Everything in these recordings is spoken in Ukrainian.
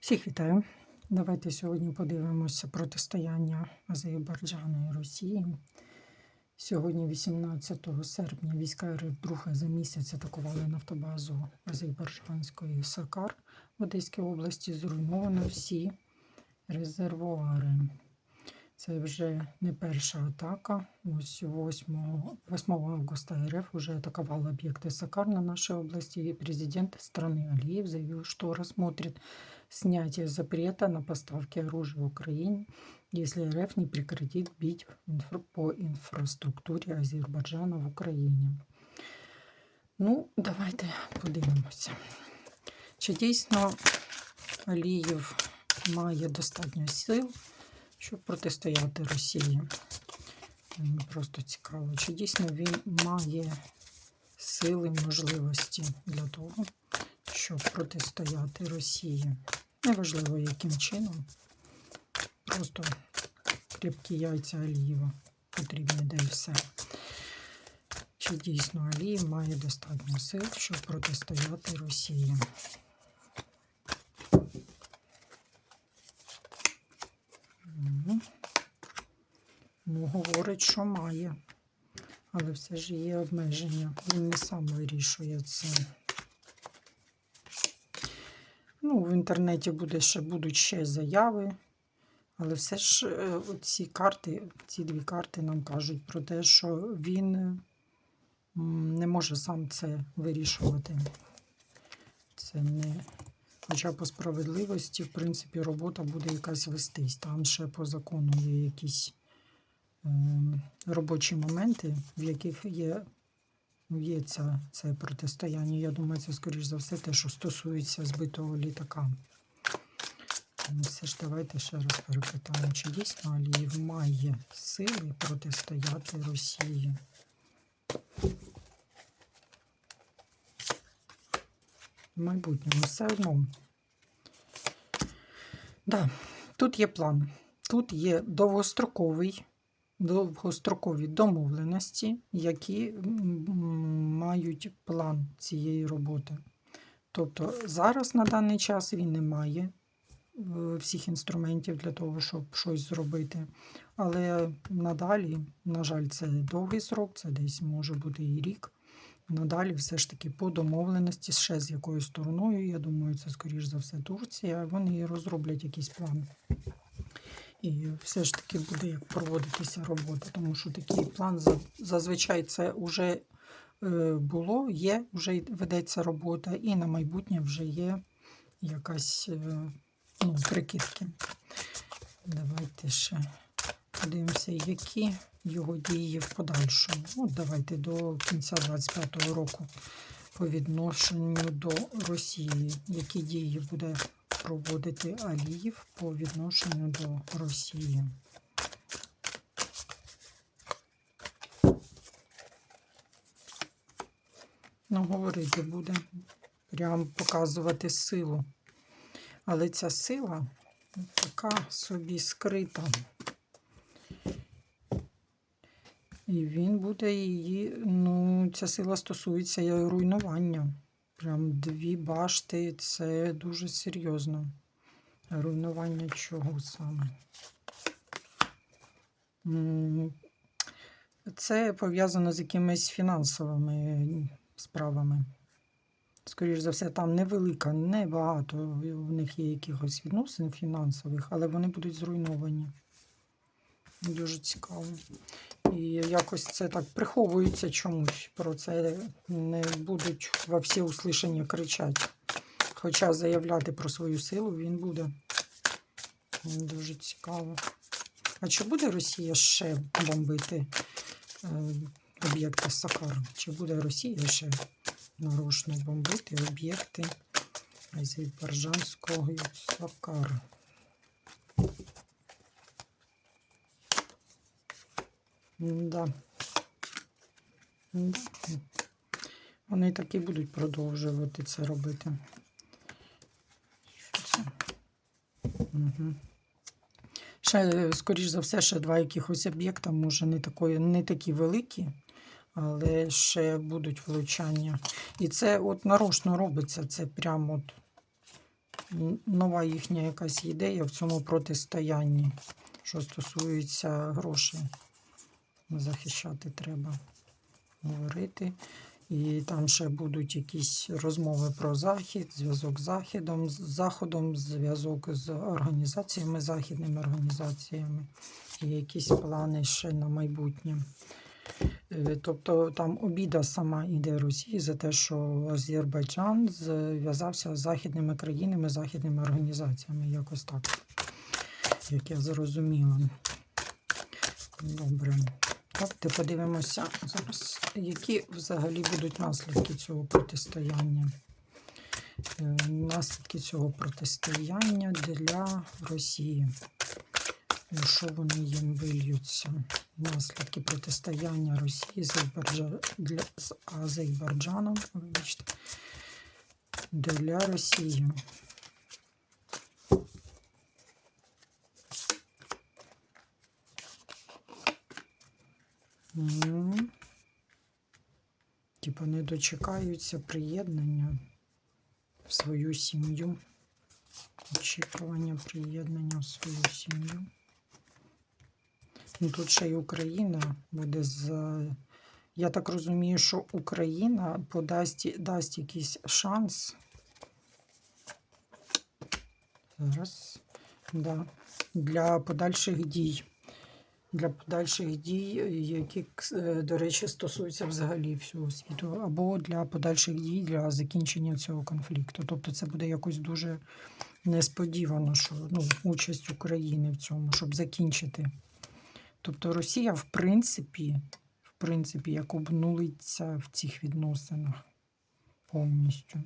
Всіх вітаю. Давайте сьогодні подивимося протистояння Азербайджану і Росії. Сьогодні, 18 серпня, війська РФ друге за місяць атакували нафтобазу Азербайджанської Сакар в Одеській області. Зруйновано всі резервуари. Це вже не перша атака. Ось 8, 8 августа РФ уже атаковала объекты Сакар на нашей области. И президент страны Алиев заявил, что рассмотрит снятие запрета на поставки оружия Украине, если РФ не прекратит бить по инфраструктуре Азербайджана в Україні. Ну, давайте подивимося. Чи дійсно Алієв має достатньо сил, щоб протистояти Росії? Мені просто цікаво, чи дійсно він має сили, можливості для того, щоб протистояти Росії. Неважливо, яким чином. Просто крепкі яйця Алієва потрібні, де і все. Чи дійсно Алієв має достатньо сил, щоб протистояти Росії? Ну, говорить, що має. Але все ж є обмеження. Він не сам вирішує це. Ну, в інтернеті буде ще, будуть ще заяви. Але все ж е, ці карти, ці дві карти нам кажуть про те, що він е, не може сам це вирішувати. Це не. Хоча по справедливості, в принципі, робота буде якась вестись. Там ще по закону є якісь ем, робочі моменти, в яких є, є ця, це протистояння. Я думаю, це, скоріш за все, те, що стосується збитого літака. Ну, Все ж давайте ще раз перепитаємо, чи дійсно Алієв має сили протистояти Росії. В майбутньому все одно. Да, тут є план. Тут є довгостроковий, довгострокові домовленості, які мають план цієї роботи. Тобто зараз на даний час він не має е, всіх інструментів для того, щоб щось зробити. Але надалі, на жаль, це довгий срок, це десь може бути і рік. Надалі все ж таки по домовленості ще з якою стороною, я думаю, це скоріш за все Турція, вони розроблять якийсь план. І все ж таки буде як проводитися робота, тому що такий план зазвичай це вже е, було, є, вже ведеться робота, і на майбутнє вже є якась е, ну, прикидки. Давайте ще подивимося, які його дії в подальшому. От давайте до кінця 25-го року по відношенню до Росії. Які дії буде проводити Аліїв по відношенню до Росії? Ну, говорити буде, прям показувати силу. Але ця сила така собі скрита. І він буде її, ну, ця сила стосується руйнування. Прям дві башти це дуже серйозно. Руйнування чого саме? Це пов'язано з якимись фінансовими справами. Скоріше за все, там невелика, небагато в них є якихось відносин фінансових, але вони будуть зруйновані. Дуже цікаво. Якось це так приховується чомусь. Про це не будуть во всі услышання кричати. Хоча заявляти про свою силу він буде. Дуже цікаво. А чи буде Росія ще бомбити е, об'єкти Сакар? Чи буде Росія ще нарочно бомбити об'єкти Азербайджанського Сакар? Да. Вони так і будуть продовжувати це робити. Що це? Угу. Ще, скоріш за все, ще два якихось об'єкта, може, не, такої, не такі великі, але ще будуть влучання. І це от нарочно робиться, це прямо от нова їхня якась ідея в цьому протистоянні, що стосується грошей. Захищати треба говорити. І там ще будуть якісь розмови про Захід, зв'язок з Західом, з Заходом, зв'язок з організаціями, західними організаціями, і якісь плани ще на майбутнє. Е, Тобто там обіда сама іде Росії за те, що Азербайджан зв'язався з західними країнами, західними організаціями. Якось так, як я зрозуміла. Добре. Давайте подивимося зараз, які взагалі будуть наслідки цього протистояння. Е, Наслідки цього протистояння для Росії. Е, Що вони їм вильються? Наслідки протистояння Росії з, Азербайджа- для, з Азербайджаном вибачте, для Росії. Типа не дочекаються приєднання в свою сім'ю. Очікування приєднання в свою сім'ю. Ну, тут ще й Україна буде з. Я так розумію, що Україна подасть дасть якийсь шанс. Зараз. Да. Для подальших дій. Для подальших дій, які, е, до речі, стосуються взагалі всього світу, або для подальших дій для закінчення цього конфлікту. Тобто це буде якось дуже несподівано, що ну, участь України в цьому, щоб закінчити. Тобто Росія, в принципі, в принципі, як обнулиться в цих відносинах повністю.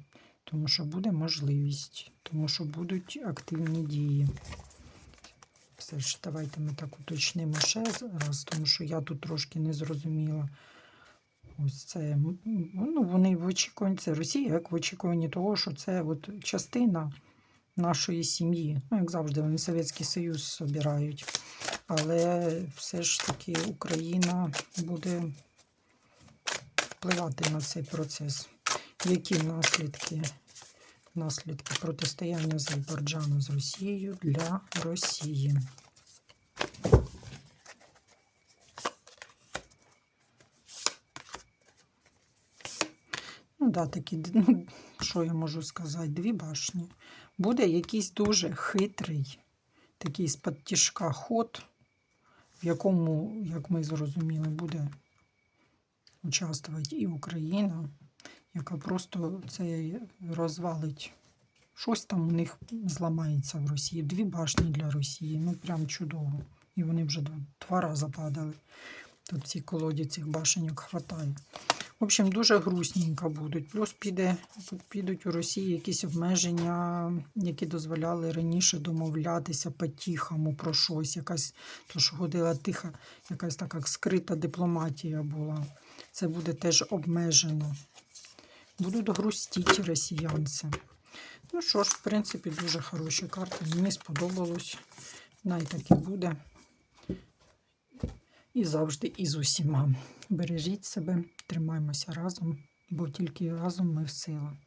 Тому що буде можливість, тому що будуть активні дії. Все ж давайте ми так уточнимо ще раз, тому що я тут трошки не зрозуміла. Ось це ну, вони в очікуванні, це Росія, як в очікуванні того, що це от частина нашої сім'ї. Ну, як завжди, вони Совєтський Союз собирають. Але все ж таки Україна буде впливати на цей процес. Які наслідки? Наслідки протистояння Азербайджану з Росією для Росії. Ну, да, такі, ну, що я можу сказати, дві башні. Буде якийсь дуже хитрий, такий з-під тяжка ход, в якому, як ми зрозуміли, буде участвувати і Україна, яка просто це розвалить. Щось там у них зламається в Росії. Дві башні для Росії. Ну прям чудово. І вони вже два, рази падали. Тут в цій колоді цих башеньок хватає. В общем, дуже грустненько будуть. Плюс піде, підуть у Росії якісь обмеження, які дозволяли раніше домовлятися по-тихому про щось. Якась, то, що ходила тиха, якась така скрита дипломатія була. Це буде теж обмежено. Будуть грустіти росіянці. Ну що ж, в принципі, дуже хороші карти. Мені сподобалось. Най так і буде. І завжди і з усіма. Бережіть себе, тримаємося разом, бо тільки разом ми в сила.